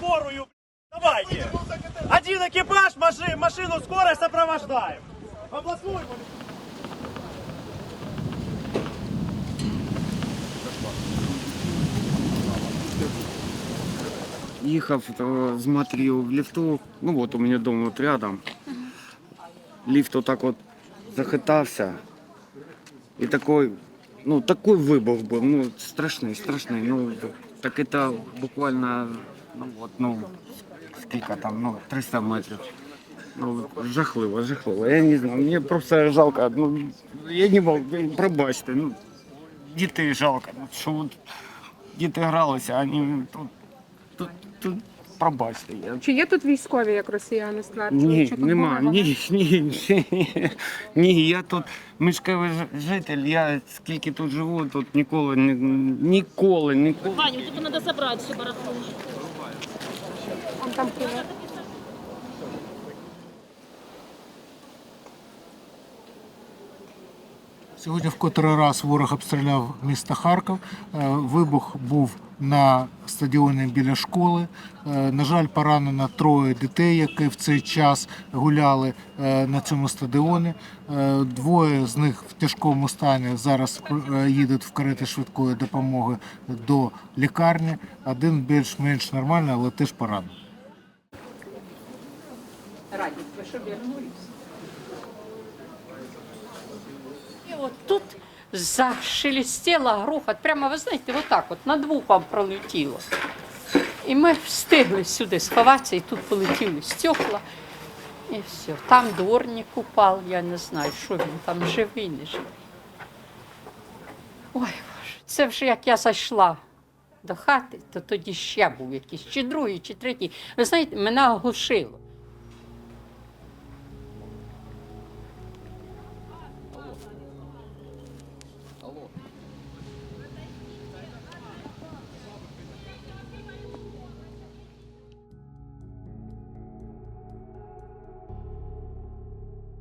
скорую. Давайте. Один экипаж, маши, машину скорой сопровождаем. В областную Ехав э, с матерью в лифту, ну вот у меня дом вот рядом. Лифт вот так вот захитався. І такой, ну такой вибух був, ну страшний, страшний. Ну так это буквально, ну вот, ну скільки там, ну 300 метрів. Ну, жахливо, жахливо. Я не знаю, мені просто жалко. Ну, я не мог, пробачте, ну, дітей жалко. Ну, що от діти гралися, а вони тут, тут, тут пробачте. Я... Чи є тут військові, як росіяни стверджують? Ні, Чи тут нема, ні, ні, ні, ні, я тут мешковий ж- житель, я скільки тут живу, тут ніколи, ні- ніколи, ніколи. Ваню, тільки треба забрати всю барахло. Он там кулак. Сьогодні в котрий раз ворог обстріляв місто Харків. Е, Вибух був на стадіоні біля школи. Е, На жаль, поранено троє дітей, які в цей час гуляли е, на цьому стадіоні. Двоє з них в тяжкому стані зараз їдуть в карети швидкої допомоги до лікарні. Один більш-менш нормальний, але теж поранений. І от тут зашелестіло грохот. Прямо, ви знаєте, отак от над вухом пролетіло. І ми встигли сюди сховатися, і тут полетіли стекла. І все. Там дворник упав, я не знаю, що він там живий, не живий. Ой, Боже, це вже як я зайшла до хати, то тоді ще був якийсь, чи другий, чи третій. Ви знаєте, мене оглушило.